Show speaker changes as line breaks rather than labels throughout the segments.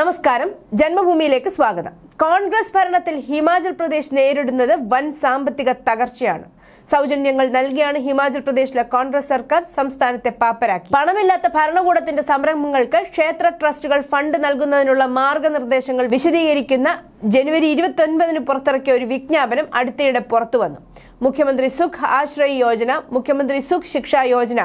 നമസ്കാരം. ജന്മഭൂമിയിലേക്ക് സ്വാഗതം. കോൺഗ്രസ് ഭരണത്തിൽ ഹിമാചൽ പ്രദേശ് നേരിടുന്നത് വൻ സാമ്പത്തിക തകർച്ചയാണ്. സൗജന്യങ്ങൾ നൽകിയാണ് ഹിമാചൽ പ്രദേശിലെ കോൺഗ്രസ് സർക്കാർ സംസ്ഥാനത്തെ പാപ്പരാക്കി. പണമില്ലാത്ത ഭരണകൂടത്തിന്റെ സംരംഭങ്ങൾക്ക് ക്ഷേത്ര ട്രസ്റ്റുകൾ ഫണ്ട് നൽകുന്നതിനുള്ള മാർഗനിർദ്ദേശങ്ങൾ വിശദീകരിക്കുന്ന ജനുവരി ഇരുപത്തി ഒൻപതിന് പുറത്തിറക്കിയ ഒരു വിജ്ഞാപനം അടുത്തിടെ പുറത്തു വന്നു മുഖ്യമന്ത്രി സുഖ് ആശ്രയ് യോജന മുഖ്യമന്ത്രി സുഖ് ശിക്ഷാ യോജന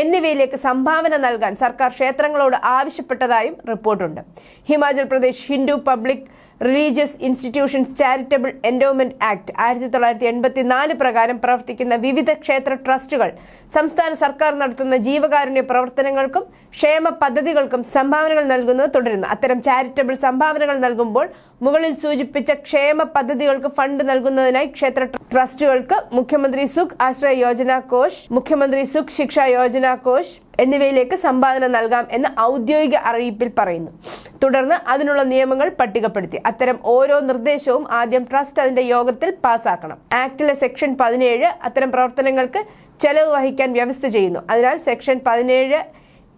എന്നിവയിലേക്ക് സംഭാവന നൽകാൻ സർക്കാർ ക്ഷേത്രങ്ങളോട് ആവശ്യപ്പെട്ടതായും റിപ്പോർട്ടുണ്ട്. Himachal Pradesh Hindu public religious institutions charitable endowment act ആയിരത്തി തൊള്ളായിരത്തി എൺപത്തിനാല് പ്രകാരം പ്രവർത്തിക്കുന്ന വിവിധ ക്ഷേത്ര ട്രസ്റ്റുകൾ സംസ്ഥാന സർക്കാർ നടത്തുന്ന ജീവകാരുണ്യ പ്രവർത്തനങ്ങൾക്കും ക്ഷേമ പദ്ധതികൾക്കും സംഭാവനകൾ നൽകുന്നത് തുടരുന്നു. അത്തരം ചാരിറ്റബിൾ സംഭാവനകൾ നൽകുമ്പോൾ മുകളിൽ സൂചിപ്പിച്ച ക്ഷേമ പദ്ധതികൾക്ക് ഫണ്ട് നൽകുന്നതിനായി ക്ഷേത്ര ട്രസ്റ്റുകൾക്ക് മുഖ്യമന്ത്രി സുഖ് ആശ്രയ യോജന കോഷ് മുഖ്യമന്ത്രി സുഖ് ശിക്ഷ യോജന കോഷ് എന്നിവയിലേക്ക് സംഭാവന നൽകാം എന്ന് ഔദ്യോഗിക അറിയിപ്പിൽ പറയുന്നു. തുടർന്ന് അതിനുള്ള നിയമങ്ങൾ പട്ടികപ്പെടുത്തി. അത്തരം ഓരോ നിർദ്ദേശവും ആദ്യം ട്രസ്റ്റ് അതിന്റെ യോഗത്തിൽ പാസാക്കണം. ആക്ടിലെ സെക്ഷൻ പതിനേഴ് അത്തരം പ്രവർത്തനങ്ങൾക്ക് ചെലവ് വഹിക്കാൻ വ്യവസ്ഥ ചെയ്യുന്നു. അതിനാൽ സെക്ഷൻ പതിനേഴ്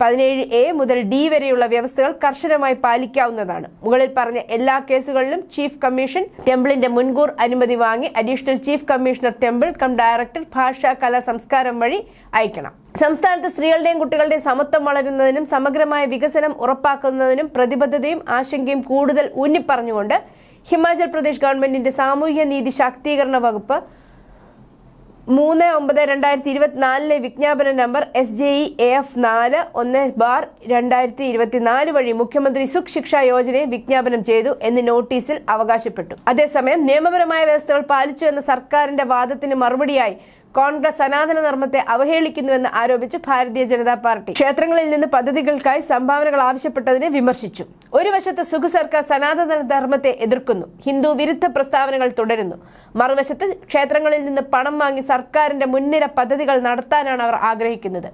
പതിനേഴ് എ മുതൽ ഡി വരെയുള്ള വ്യവസ്ഥകൾ കർശനമായി പാലിക്കാവുന്നതാണ്. മുകളിൽ പറഞ്ഞ എല്ലാ കേസുകളിലും ചീഫ് കമ്മീഷൻ ടെമ്പിളിന്റെ മുൻകൂർ അനുമതി വാങ്ങി additional chief commissioner temple cum director ഭാഷ കല സംസ്കാരം വഴി അയക്കണം. സംസ്ഥാനത്ത് സ്ത്രീകളുടെയും കുട്ടികളുടെയും സമത്വം വളരുന്നതിനും സമഗ്രമായ വികസനം ഉറപ്പാക്കുന്നതിനും പ്രതിബദ്ധതയും ആശങ്കയും കൂടുതൽ ഊന്നിപ്പറഞ്ഞുകൊണ്ട് ഹിമാചൽ പ്രദേശ് ഗവൺമെന്റിന്റെ സാമൂഹ്യ നീതി ശാക്തീകരണ വകുപ്പ് മൂന്ന് ഒമ്പത് രണ്ടായിരത്തി ഇരുപത്തിനാലിലെ വിജ്ഞാപന number S J E A F നാല് ഒന്ന് ബാർ രണ്ടായിരത്തി ഇരുപത്തിനാല് വഴി മുഖ്യമന്ത്രി സുഖ് ശിക്ഷ യോജനയെ വിജ്ഞാപനം ചെയ്തു എന്ന് നോട്ടീസിൽ അവകാശപ്പെട്ടു. അതേസമയം നിയമപരമായ വ്യവസ്ഥകൾ പാലിച്ചു എന്ന സർക്കാരിന്റെ വാദത്തിന് മറുപടിയായി കോൺഗ്രസ് സനാതന ധർമ്മത്തെ അവഹേളിക്കുന്നുവെന്ന് ആരോപിച്ച് ഭാരതീയ ജനതാ പാർട്ടി ക്ഷേത്രങ്ങളിൽ നിന്ന് പദ്ധതികൾക്കായി സംഭാവനകൾ ആവശ്യപ്പെട്ടതിനെ വിമർശിച്ചു. ഒരു വശത്ത് സുഖ സർക്കാർ സനാതന ധർമ്മത്തെ എതിർക്കുന്നു ഹിന്ദു വിരുദ്ധ പ്രസ്താവനകൾ തുടരുന്നു. മറുവശത്ത് ക്ഷേത്രങ്ങളിൽ നിന്ന് പണം വാങ്ങി സർക്കാരിന്റെ മുൻനിര പദ്ധതികൾ നടത്താനാണ് അവർ ആഗ്രഹിക്കുന്നത്.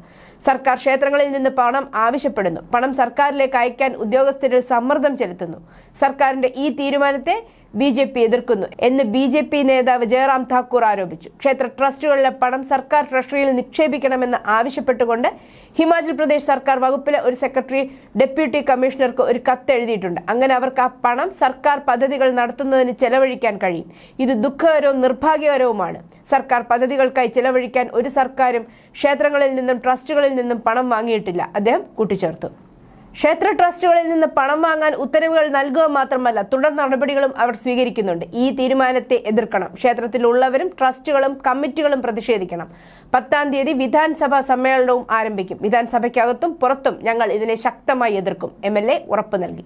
സർക്കാർ ക്ഷേത്രങ്ങളിൽ നിന്ന് പണം ആവശ്യപ്പെടുന്നു പണം സർക്കാരിലേക്ക് അയക്കാൻ ഉദ്യോഗസ്ഥരിൽ സമ്മർദ്ദം ചെലുത്തുന്നു. സർക്കാരിന്റെ ഈ തീരുമാനത്തെ ബി ജെ പി എതിർക്കുന്നു എന്ന് ബി ജെ പി നേതാവ് ജയറാം താക്കൂർ ആരോപിച്ചു. ക്ഷേത്ര ട്രസ്റ്റുകളിലെ പണം സർക്കാർ ട്രഷറിയിൽ നിക്ഷേപിക്കണമെന്ന് ആവശ്യപ്പെട്ടുകൊണ്ട് ഹിമാചൽ പ്രദേശ് സർക്കാർ വകുപ്പിലെ ഒരു സെക്രട്ടറി ഡെപ്യൂട്ടി കമ്മീഷണർക്ക് ഒരു കത്ത് എഴുതിയിട്ടുണ്ട്. അങ്ങനെ അവർക്ക് ആ പണം സർക്കാർ പദ്ധതികൾ നടത്തുന്നതിന് ചെലവഴിക്കാൻ കഴിയും. ഇത് ദുഃഖകരവും നിർഭാഗ്യകരവുമാണ്. സർക്കാർ പദ്ധതികൾക്കായി ചെലവഴിക്കാൻ ഒരു സർക്കാരും ക്ഷേത്രങ്ങളിൽ നിന്നും ട്രസ്റ്റുകളിൽ നിന്നും പണം വാങ്ങിയിട്ടില്ല. അദ്ദേഹം കൂട്ടിച്ചേർത്തു. ക്ഷേത്ര ട്രസ്റ്റുകളിൽ നിന്ന് പണം വാങ്ങാൻ ഉത്തരവുകൾ നൽകുക മാത്രമല്ല തുടർ നടപടികളും അവർ സ്വീകരിക്കുന്നുണ്ട്. ഈ തീരുമാനത്തെ എതിർക്കണം. ക്ഷേത്രത്തിലുള്ളവരും ട്രസ്റ്റുകളും കമ്മിറ്റികളും പ്രതിഷേധിക്കണം. പത്താം തീയതി വിധാൻസഭാ സമ്മേളനവും ആരംഭിക്കും. വിധാൻസഭയ്ക്കകത്തും പുറത്തും ഞങ്ങൾ ഇതിനെ ശക്തമായി എതിർക്കും. എം എൽ എ ഉറപ്പു നൽകി.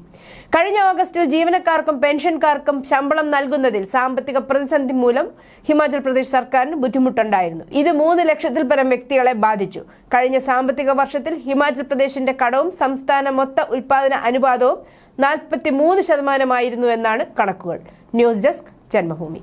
കഴിഞ്ഞ ഓഗസ്റ്റിൽ ജീവനക്കാർക്കും പെൻഷൻകാർക്കും ശമ്പളം നൽകുന്നതിൽ സാമ്പത്തിക പ്രതിസന്ധി മൂലം ഹിമാചൽ പ്രദേശ് സർക്കാരിന് ബുദ്ധിമുട്ടുണ്ടായിരുന്നു. ഇത് മൂന്ന് ലക്ഷത്തിൽ പരം വ്യക്തികളെ ബാധിച്ചു. കഴിഞ്ഞ സാമ്പത്തിക വർഷത്തിൽ ഹിമാചൽ പ്രദേശിന്റെ കടവും സംസ്ഥാന മൊത്ത ഉൽപാദന അനുപാതവും നാൽപ്പത്തി മൂന്ന് ശതമാനമായിരുന്നു എന്നാണ് കണക്കുകൾ. News desk Janmabhumi.